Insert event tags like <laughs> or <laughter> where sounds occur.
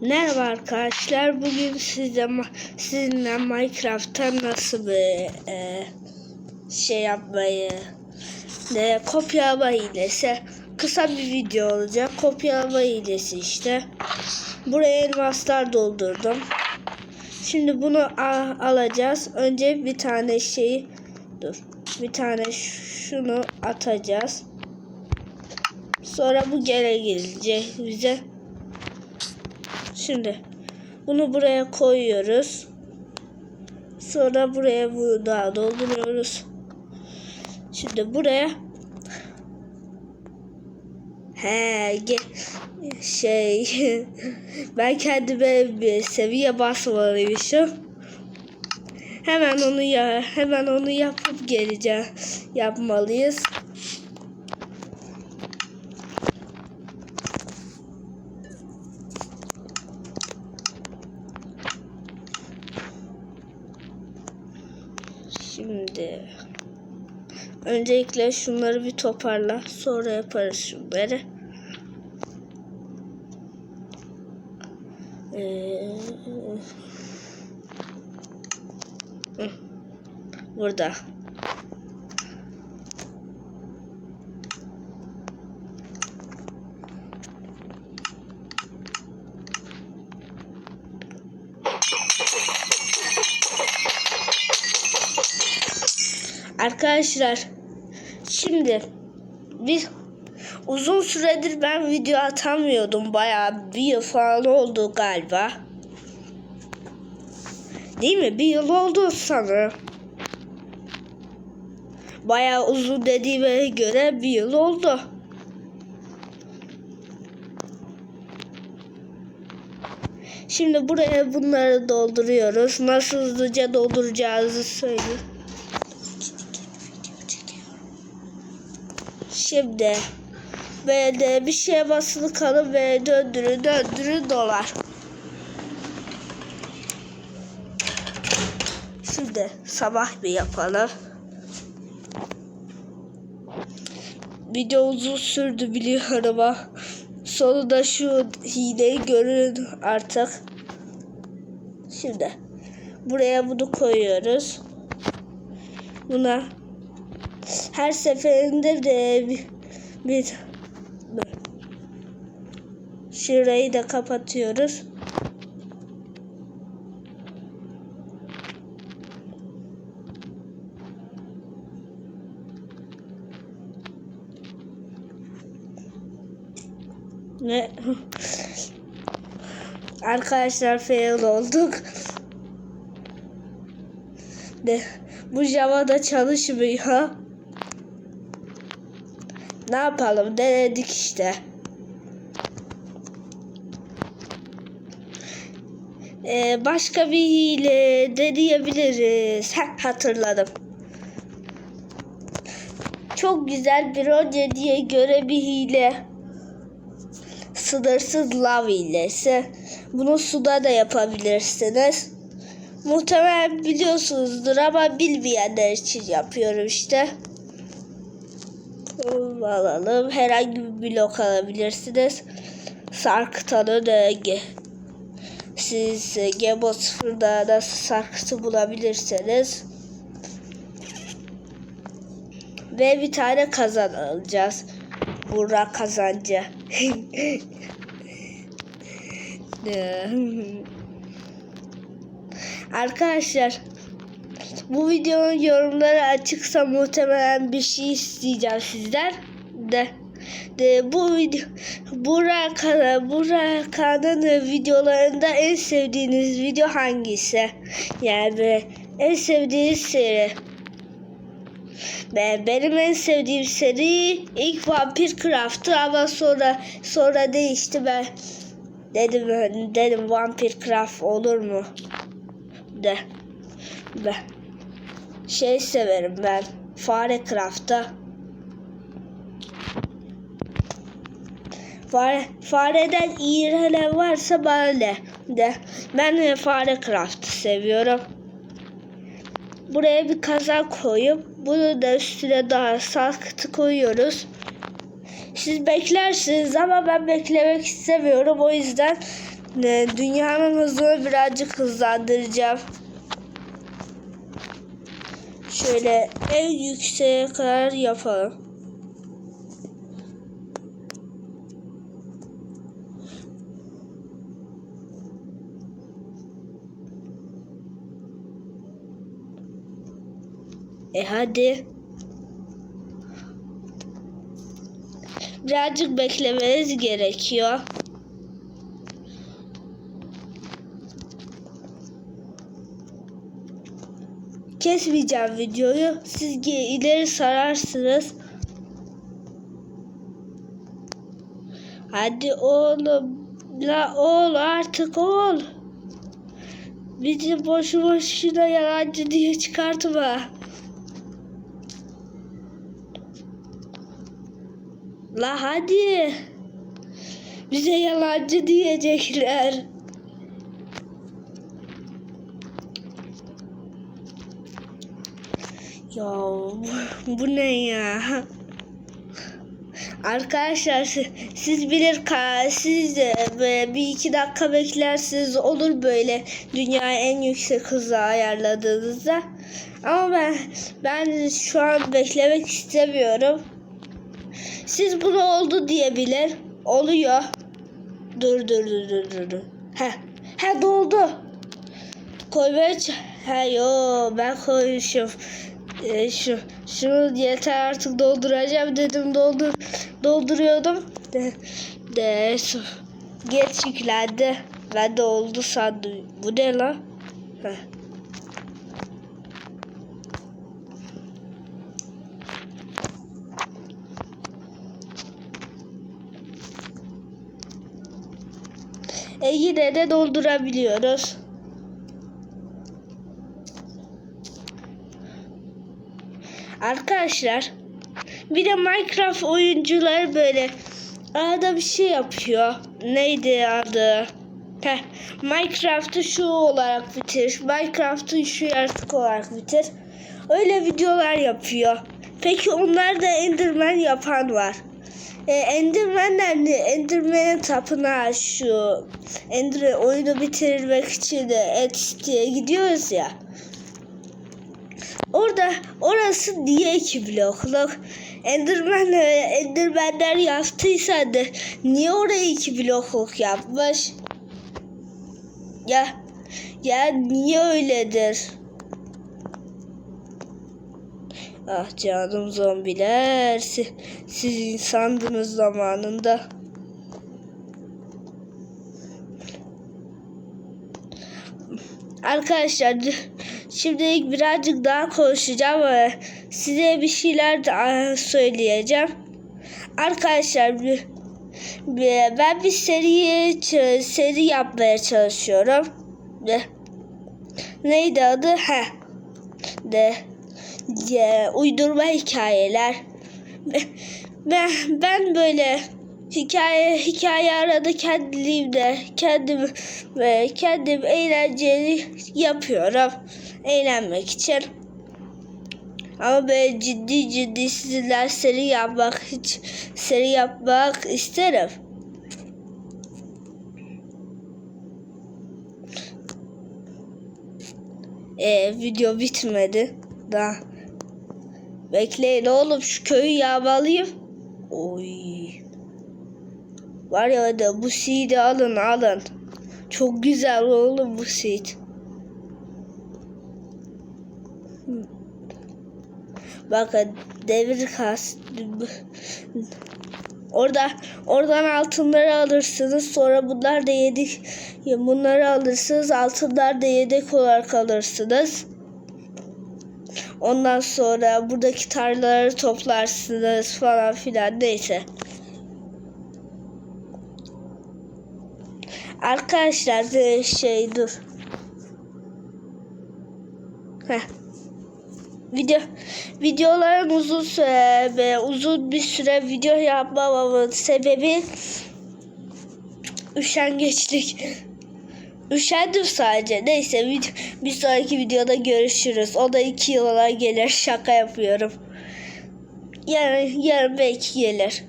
Merhaba arkadaşlar. Bugün size sizinle Minecraft'ta nasıl bir e, şey yapmayı ne kopyalama hilesi kısa bir video olacak. Kopyalama hilesi işte. Buraya elmaslar doldurdum. Şimdi bunu alacağız. Önce bir tane şeyi dur. Bir tane şunu atacağız. Sonra bu gene gelecek bize. Şimdi bunu buraya koyuyoruz. Sonra buraya bunu daha dolduruyoruz. Şimdi buraya He şey <laughs> ben kendime bir seviye basmalıymışım. Hemen onu ya hemen onu yapıp geleceğim yapmalıyız. Şimdi öncelikle şunları bir toparla. Sonra yaparız şunları. Ee, burada. Arkadaşlar şimdi biz uzun süredir ben video atamıyordum. Bayağı bir yıl falan oldu galiba. Değil mi? Bir yıl oldu sanırım. Bayağı uzun dediğime göre bir yıl oldu. Şimdi buraya bunları dolduruyoruz. Nasıl hızlıca dolduracağınızı söyleyeyim. Şimdi böyle bir şeye basılı kalın ve döndürün döndürün dolar. Şimdi sabah bir yapalım. Video uzun sürdü biliyorum ama sonunda şu hileyi görün artık. Şimdi buraya bunu koyuyoruz. Buna her seferinde de bir, bir şurayı da kapatıyoruz. Ve arkadaşlar fail olduk. De bu Java'da çalışmıyor. Ne yapalım denedik işte. Ee, başka bir hile deneyebiliriz. Heh, hatırladım. Çok güzel bir Roger diye göre bir hile. Sınırsız lav hilesi. Bunu suda da yapabilirsiniz. Muhtemelen biliyorsunuzdur ama bilmeyenler için yapıyorum işte. Alalım. Herhangi bir blok alabilirsiniz. Sarkıtanı da ge siz Gemo 0'da nasıl sarkıtı bulabilirseniz ve bir tane kazan alacağız. Burak kazancı. <laughs> <laughs> Arkadaşlar bu videonun yorumları açıksa muhtemelen bir şey isteyeceğim sizden de. De bu video Burak Burak'ın videolarında en sevdiğiniz video hangisi? Yani en sevdiğiniz seri. Ben, benim en sevdiğim seri ilk Vampir Craft'tı ama sonra sonra değişti ben dedim dedim Vampir Craft olur mu? De ben şey severim ben Fare Craft'ta Fare, fareden iğrenen varsa böyle de. Ben fare craft'ı seviyorum. Buraya bir kazan koyup bunu da üstüne daha sakıtı koyuyoruz. Siz beklersiniz ama ben beklemek istemiyorum. O yüzden Ne, dünyanın hızını birazcık hızlandıracağım. Şöyle en yükseğe kadar yapalım. E hadi. Birazcık beklemeniz gerekiyor. Kesmeyeceğim videoyu. Siz ileri sararsınız. Hadi oğlum. La oğul artık oğul. Bizi boşu boşuna yalancı diye çıkartma. La hadi. Bize yalancı diyecekler. Ya bu, ne ya? Arkadaşlar si- siz bilir siz de böyle bir iki dakika beklersiniz olur böyle dünya en yüksek hızı ayarladığınızda. Ama ben ben şu an beklemek istemiyorum. Siz bunu oldu diyebilir. Oluyor. Dur dur dur dur dur. dur. He. He doldu. Koymaya He yo ben koymuşum. Ee, şu şunu yeter artık dolduracağım dedim doldur dolduruyordum de, de su- geç yüklendi ben de oldu sandım bu ne lan Heh. E yine de doldurabiliyoruz. Arkadaşlar bir de Minecraft oyuncuları böyle arada bir şey yapıyor. Neydi adı? Heh, Minecraft'ı şu olarak bitir. Minecraft'ı şu yaratık olarak bitir. Öyle videolar yapıyor. Peki onlar da Enderman yapan var. E, Enderman'ler ne? Enderman'in tapınağı şu. Ender oyunu bitirmek için de Etsy'ye gidiyoruz ya. Orada orası niye iki blokluk? Enderman Enderman'ler yaptıysa da niye orayı iki blokluk yapmış? Ya ya niye öyledir? Ah canım zombiler. Siz, siz insandınız zamanında. Arkadaşlar şimdi birazcık daha konuşacağım ve size bir şeyler daha söyleyeceğim. Arkadaşlar ben bir seri seri yapmaya çalışıyorum. Neydi adı? He. De, de uydurma hikayeler. Ben ben böyle hikaye hikaye arada kendiliğimde kendim ve kendim eğlenceli yapıyorum eğlenmek için. Ama böyle ciddi ciddi sizinler seri yapmak hiç seri yapmak isterim. Ee, video bitmedi. Daha. Bekleyin oğlum şu köyü yağmalayayım. Oy. Var ya da bu seed'i alın alın. Çok güzel oğlum bu seed. Bakın devir kas. Orada oradan altınları alırsınız. Sonra bunlar da yedik. Bunları alırsınız. Altınlar da yedek olarak alırsınız. Ondan sonra buradaki tarlaları toplarsınız falan filan neyse. Arkadaşlar şey dur. Heh. Video videoların uzun süre uzun bir süre video yapmamamın sebebi üşengeçlik. Üşendim sadece. Neyse video, bir sonraki videoda görüşürüz. O da iki yıla gelir. Şaka yapıyorum. Yarın, yarın belki gelir.